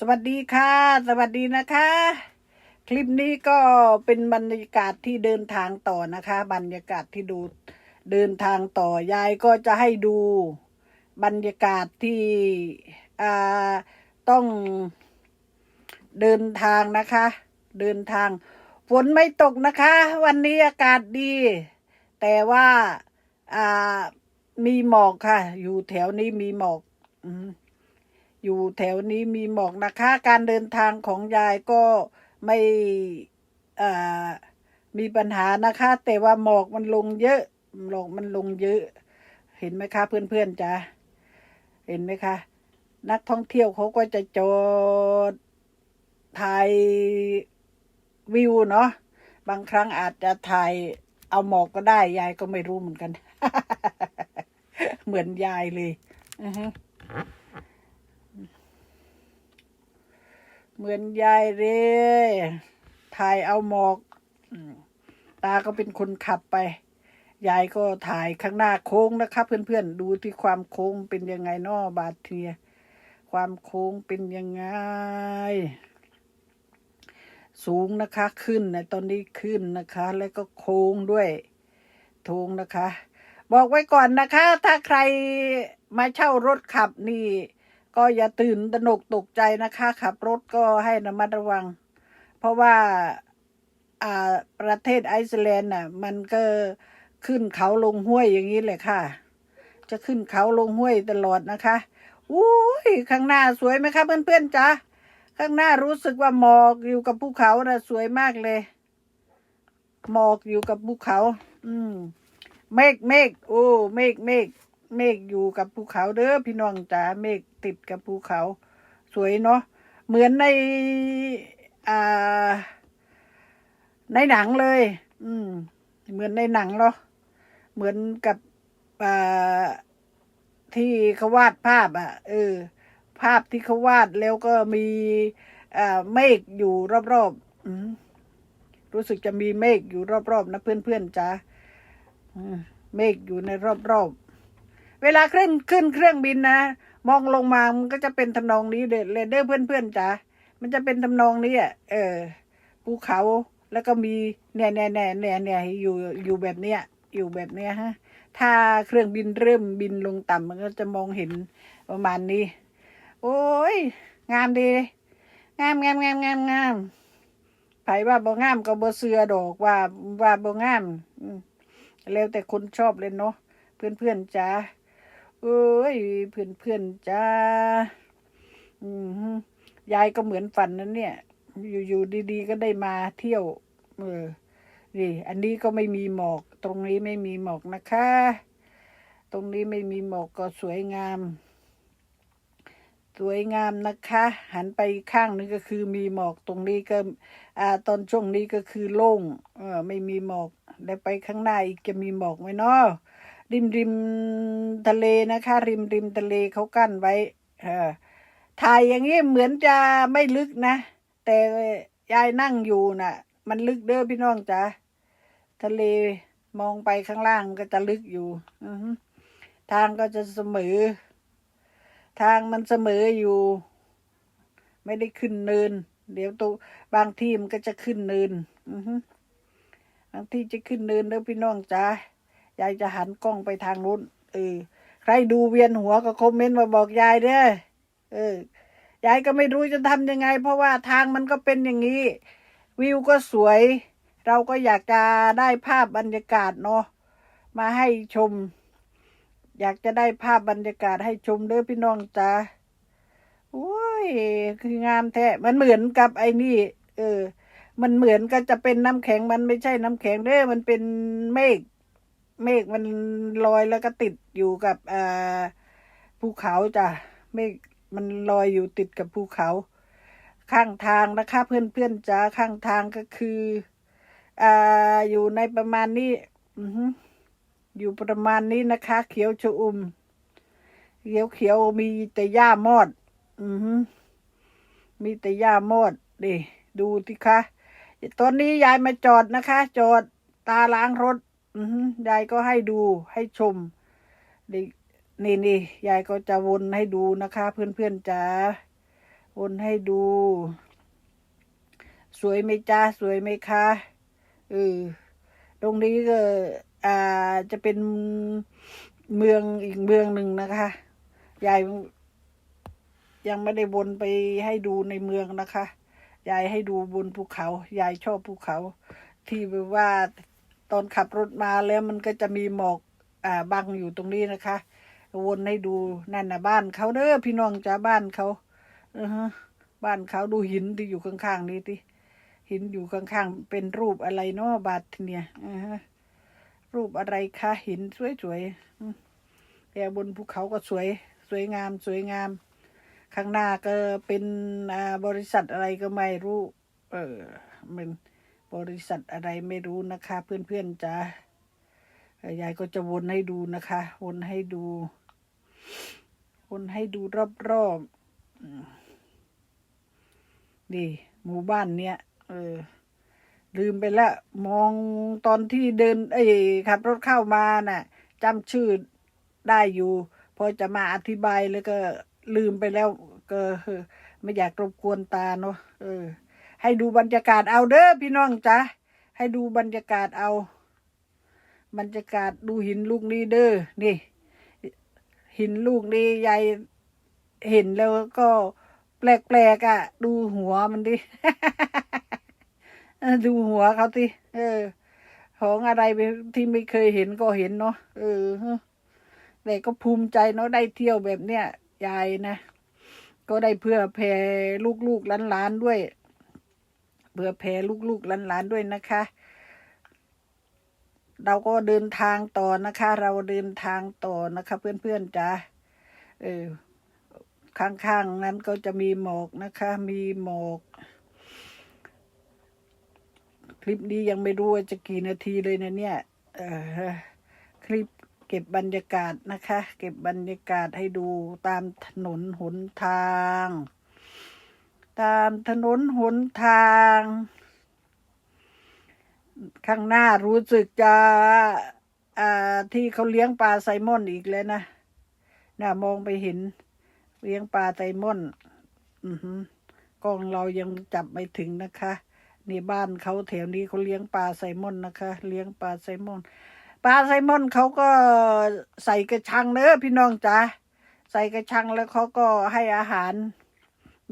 สวัสดีค่ะ สวัสดีนะคะ คลิปนี้ก็เป็นบรรยากาศที่เดินทางต่อนะคะ บรรยากาศที่ดูเดินทางต่อยายก็จะให้ดูบรรยากาศที่อ่าต้องเดินทางนะคะ เดินทางฝนไม่ตกนะคะ วันนี้อากาศดี แต่ว่าอ่ามีหมอกค่ะ อยู่แถวนี้มีหมอก อืม อยู่แถวนี้มีหมอกนะคะ การเดินทางของยายก็ไม่อ่ามีปัญหานะคะ แต่ว่าหมอกมันลงเยอะหมอกมันลงเยอะ เห็นไหมคะเพื่อนๆจ๊ะเห็นไหมคะ นักท่องเที่ยวเขาก็จะจอดถ่ายวิวเนาะบางครั้งอาจจะถ่ายเอาหมอกก็ได้ ยายก็ไม่รู้เหมือนกัน เหมือนยายเลย อือ เหมือนยายเลยถ่ายเอาหมอกตาก็เป็นคนขับไป ยายก็ถ่ายข้างหน้าโค้งนะครับเพื่อนๆ ดูที่ความโค้งเป็นยังไงนอบาดเทีย ความโค้งเป็นยังไง สูงนะคะขึ้นนะตอนนี้ขึ้นนะคะ แล้วก็โค้งด้วยโค้งนะคะ บอกไว้ก่อนนะคะ ถ้าใครมาเช่ารถขับนี่ ก็อย่าตื่นตระหนกตกใจนะคะ ขับรถก็ให้ระมัดระวัง เพราะว่าอ่าประเทศไอซ์แลนด์น่ะ มันก็ขึ้นเขาลงห้วยอย่างนี้เลยค่ะ จะขึ้นเขาลงห้วยตลอดนะคะอุ้ยข้างหน้าสวยไหมคะเพื่อนๆจ๊ะข้างหน้ารู้สึกว่าหมอกอยู่กับภูเขานะสวยมากเลย หมอกอยู่กับภูเขา อืมเมฆเมฆโอ้เมฆเมฆ เมฆอยู่กับภูเขาเด้อพี่น้องจ๋าเมฆติดกับภูเขา สวยเนาะเหมือนในอ่าในหนังเลย อืม เหมือนในหนังเนาะเหมือนกับอ่าที่เขาวาดภาพอะ เออ ภาพที่เขาวาดแล้วก็มีอ่าเมฆอยู่รอบๆอืมรู้สึกจะมีเมฆอยู่รอบๆนะเพื่อนๆจ๋าอืมเมฆอยู่ในรอบๆ เวลาขึ้นขึ้นเครื่องบินนะ มองลงมามันก็จะเป็นทำนองนี้เด็ดเลยเด้อเพื่อนๆจ๋ามันจะเป็นทำนองนี้อะเออภูเขาแล้วก็มีเนี่ยเนี่ยเนี่ยเนี่ยเนี่ยอยู่อยู่แบบเนี้ยอยู่แบบเนี้ยฮะ ถ้าเครื่องบินเริ่มบินลงต่ำมันก็จะมองเห็นประมาณนี้ โอ้ยงามดีงามงามงามงามงามไผว่าบ่งามก็บ่เสือดอกว่าว่าบ่งามแล้วแต่คนชอบเลยเนาะเพื่อนๆจ้า อ้ยเพื่อนเพื่อนจ้าอืมฮึยายก็เหมือนฝันนั้นเนี่ย อยู่ๆดีๆ ก็ได้มาเที่ยว เออนี่อันนี้ก็ไม่มีหมอก ตรงนี้ไม่มีหมอกนะคะ ตรงนี้ไม่มีหมอกก็สวยงาม สวยงามนะคะ หันไปข้างนึงก็คือมีหมอกตรงนี้ก็ อ่า ตอนช่วงนี้ก็คือโล่ง เออ ไม่มีหมอก แล้วไปข้างหน้าอีกจะมีหมอกไหมเนาะ ริมริมทะเลนะคะ ริมริมทะเลเขากั้นไว้ เออถ่ายอย่างนี้เหมือนจะไม่ลึกนะ แต่ยายนั่งอยู่น่ะ มันลึกเด้อพี่น้องจ๋าทะเลมองไปข้างล่างก็จะลึกอยู่ทางก็จะเสมอ ทางมันเสมออยู่ ไม่ได้ขึ้นเนิน เดี๋ยวตัวบางที่มันก็จะขึ้นเนินอือฮึบางที่จะขึ้นเนินเด้อพี่น้องจ้า ยายจะหันกล้องไปทางนู้นเออใครดูเวียนหัวก็คอมเมนต์มาบอกยายเด้อเออยายก็ไม่รู้จะทำยังไง เพราะว่าทางมันก็เป็นอย่างนี้ วิวก็สวย เราก็อยากจะได้ภาพบรรยากาศเนาะมาให้ชม อยากจะได้ภาพบรรยากาศให้ชมเด้อพี่น้องจ้าโอ้ยคืองามแท้มันเหมือนกับไอ้นี่ เออ มันเหมือนก็จะเป็นน้ำแข็งมันไม่ใช่น้ำแข็งเด้อมันเป็นเมฆ เมฆมันลอยแล้วก็ติดอยู่กับภูเขาจ้ะเมฆมันลอยอยู่ติดกับภูเขา ข้างทางนะคะเพื่อนเพื่อนๆจ้าข้างทางก็คืออ่าอยู่ในประมาณนี้อือยู่ประมาณนี้นะคะ เขียวชอุ่มเขียวเขียวมีแต่หญ้ามอด อือฮึมีแต่หญ้ามอดดิดูสิคะตอนนี้ยายมาจอดนะคะ จอดตาล้างรถ ยายก็ให้ดูให้ชมนี่นี่ยายก็จะวนให้ดูนะคะ เพื่อนๆจ๋าวนให้ดู สวยไหมจ้าสวยไหมคะเออตรงนี้ก็อ่าจะเป็นเมืองอีกเมืองหนึ่งนะคะยายยังไม่ได้วนไปให้ดูในเมืองนะคะ ยายให้ดูบนภูเขา ยายชอบภูเขา ที่แบบว่า ตอนขับรถมาแล้วมันก็จะมีหมอกอ่าบังอยู่ตรงนี้นะคะ วนให้ดูนั่นนะบ้านเขาเด้อพี่น้องจ้าบ้านเขาเออฮะบ้านเขาดูหินที่อยู่ข้างๆนี้ที่หินอยู่ข้างๆเป็นรูปอะไรเนาะบาดเนี่ยอ่าฮะรูปอะไรคะหินสวยๆแต่บนภูเขาก็สวย สวยงาม สวยงาม ข้างหน้าก็เป็นอ่าบริษัทอะไรก็ไม่รู้ เออมัน บริษัทอะไรไม่รู้นะคะ เพื่อนๆจ้ายายก็จะวนให้ดูนะคะ วนให้ดู วนให้ดูรอบๆนี่หมู่บ้านเนี้ยเออ ลืมไปละ มองตอนที่เดิน เอ้ขับรถเข้ามาน่ะจำชื่อได้อยู่ พอจะมาอธิบายแล้วก็ลืมไปแล้ว ก็เออไม่อยากรบกวนตาเนาะเออ ให้ดูบรรยากาศเอาเด้อพี่น้องจ้ะให้ดูบรรยากาศเอา บรรยากาศดูหินลูกนี้เด้อนี่ หินลูกนี้ยายเห็นแล้วก็แปลกๆอะ ดูหัวมันดิ ดูหัวเขาติเออ ของอะไรที่ไม่เคยเห็นก็เห็นเนาะเออแต่ก็ภูมิใจเนาะได้เที่ยวแบบเนี้ยยายนะ ก็ได้เพื่อแผ่ลูกๆหลานๆด้วย เพื่อแผ่ลูกๆหลานๆด้วยนะคะ เราก็เดินทางต่อนะคะ เราเดินทางต่อนะคะ เพื่อนๆจ้าเออข้างๆนั้นก็จะมีหมอกนะคะ มีหมอกคลิปนี้ยังไม่รู้ว่าจะกี่นาทีเลยนะเนี่ยเออคลิปเก็บบรรยากาศนะคะ เก็บบรรยากาศให้ดูตามถนนหนทาง ตามถนนหนทาง ข้างหน้ารู้สึกจะอ่าที่เขาเลี้ยงปลาไซมอนอีกแล้วนะน่ะมองไปเห็น เลี้ยงปลาไซมอนอือหือกล้องเรายังจับไม่ถึงนะคะนี่บ้านเขาแถวนี้เขาเลี้ยงปลาไซมอนนะคะ เลี้ยงปลาไซมอนปลาไซมอนเขาก็ใส่กระชังเนอะพี่น้องจ๋าใส่กระชังแล้วเขาก็ให้อาหาร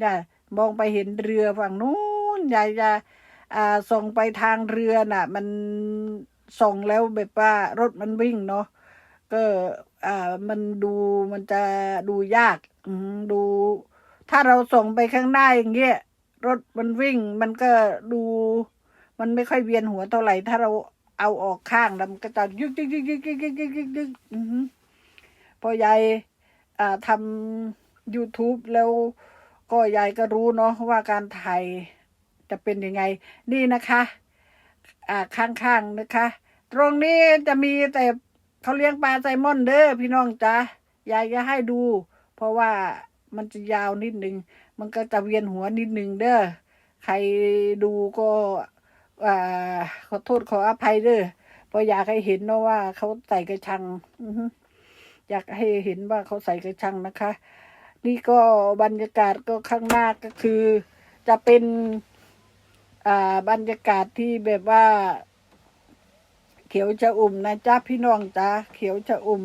อย่า มองไปเห็นเรือฝั่งนู้นยายจะอ่าส่งไปทางเรือน่ะ มันส่งแล้วแบบว่ารถมันวิ่งเนาะก็อ่ามันดูมันจะดูยากดู ถ้าเราส่งไปข้างหน้าอย่างเงี้ยรถมันวิ่ง มันก็ดู มันไม่ค่อยเวียนหัวเท่าไหร่ ถ้าเราเอาออกข้างแล้วมันก็จะยึกยึกยึกยึกยึกยึกยึกยึกยึกพอยายอ่าทำ YouTube แล้ว ก็ยายก็รู้เนาะว่าการถ่ายจะเป็นยังไง นี่นะคะอ่าข้างๆนะคะ ตรงนี้จะมีแต่เขาเลี้ยงปลาไซมอนเด้อพี่น้องจ้ายายจะให้ดู เพราะว่ามันจะยาวนิดนึง มันก็จะเวียนหัวนิดนึงเด้อใครดูก็อ่าขอโทษขออภัยเด้อเพราะอยากให้เห็นเนาะว่าเขาใส่กระชังอยากให้เห็นว่าเขาใส่กระชังนะคะ นี่ก็บรรยากาศก็ข้างหน้าก็คือ จะเป็นอ่าบรรยากาศที่แบบว่า เขียวชะอุ่มนะจ้าพี่น้องจ้าเขียวชะอุ่ม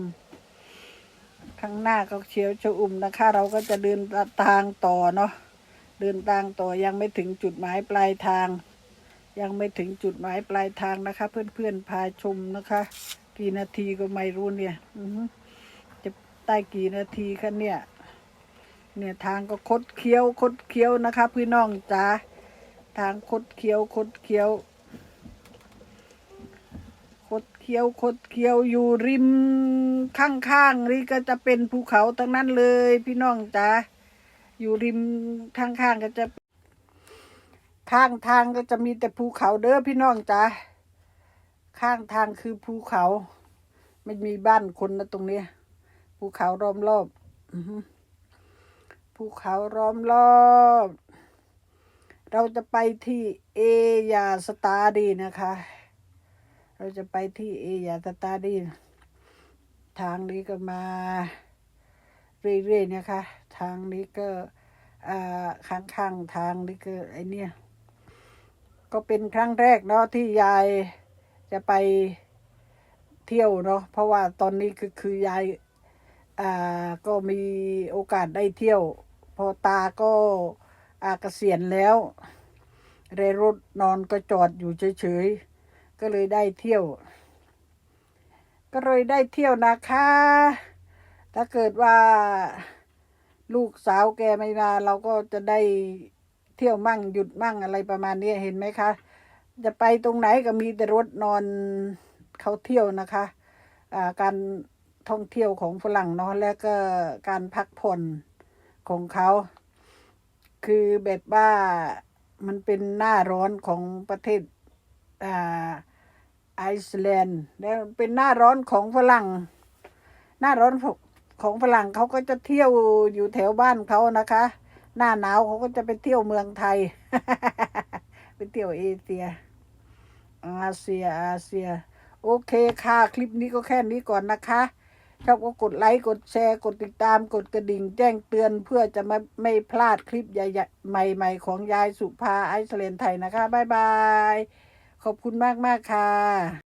ข้างหน้าก็เขียวชะอุ่มนะคะ เราก็จะเดินทางต่อเนาะเดินทางต่อยังไม่ถึงจุดหมายปลายทาง ยังไม่ถึงจุดหมายปลายทางนะคะ เพื่อนๆพาชมนะคะ กี่นาทีก็ไม่รู้เนี่ยจะได้กี่นาทีคะเนี่ย เนี่ยทางก็คดเคี้ยวคดเคี้ยวนะคะพี่น้องจ้าทางคดเคี้ยวคดเคี้ยว คดเคี้ยวคดเคี้ยวอยู่ริมข้างๆนี่ก็จะเป็นภูเขาทั้งนั้นเลย พี่น้องจ้าอยู่ริมข้างๆก็จะ ข้างทางก็จะมีแต่ภูเขาเด้อพี่น้องจ้าข้างทางคือภูเขา ไม่มีบ้านคนนะตรงเนี้ยภูเขาล้อมรอบ อือ ภูเขาล้อมรอบ เราจะไปที่เอยาสตาดีนะคะ เราจะไปที่เอยาสตาดี ทางนี้ก็มา เรื่อยๆนะคะ ทางนี้ก็ข้างข้างๆทางนี่คือไอเนี่ยก็เป็นครั้งแรกเนาะที่ยายจะไปเที่ยวเนาะเพราะว่าตอนนี้คือคือยายอ่าก็มีโอกาสได้เที่ยว พอตาก็อาเกษียณแล้วเรรถนอนก็จอดอยู่เฉยๆ ก็เลยได้เที่ยว ก็เลยได้เที่ยวนะคะ ถ้าเกิดว่าลูกสาวแกไม่มา เราก็จะได้เที่ยวมั่งหยุดมั่งอะไรประมาณนี้เห็นไหมคะ จะไปตรงไหนก็มีแต่รถนอนเขาเที่ยวนะคะอ่าการท่องเที่ยวของฝรั่งเนาะแล้วก็การพักผ่อน ของเขา คือแบบว่ามันเป็นหน้าร้อนของประเทศอ่าไอซ์แลนด์แล้วเป็นหน้าร้อนของฝรั่ง หน้าร้อนของฝรั่งเขาก็จะเที่ยวอยู่แถวบ้านเขานะคะ หน้าหนาวเขาก็จะไปเที่ยวเมืองไทย ไปเที่ยวเอเชียอาเซียอาเซีย โอเคค่ะ คลิปนี้ก็แค่นี้ก่อนนะคะ ชอบก็กดไลค์กดแชร์กดติดตามกดกระดิ่งแจ้งเตือนเพื่อจะไม่ไม่พลาดคลิปใหญ่ๆใหม่ๆ ของยายสุภาไอซ์เลนไทยนะคะ บ๊ายบาย ขอบคุณมาก ๆ ค่ะ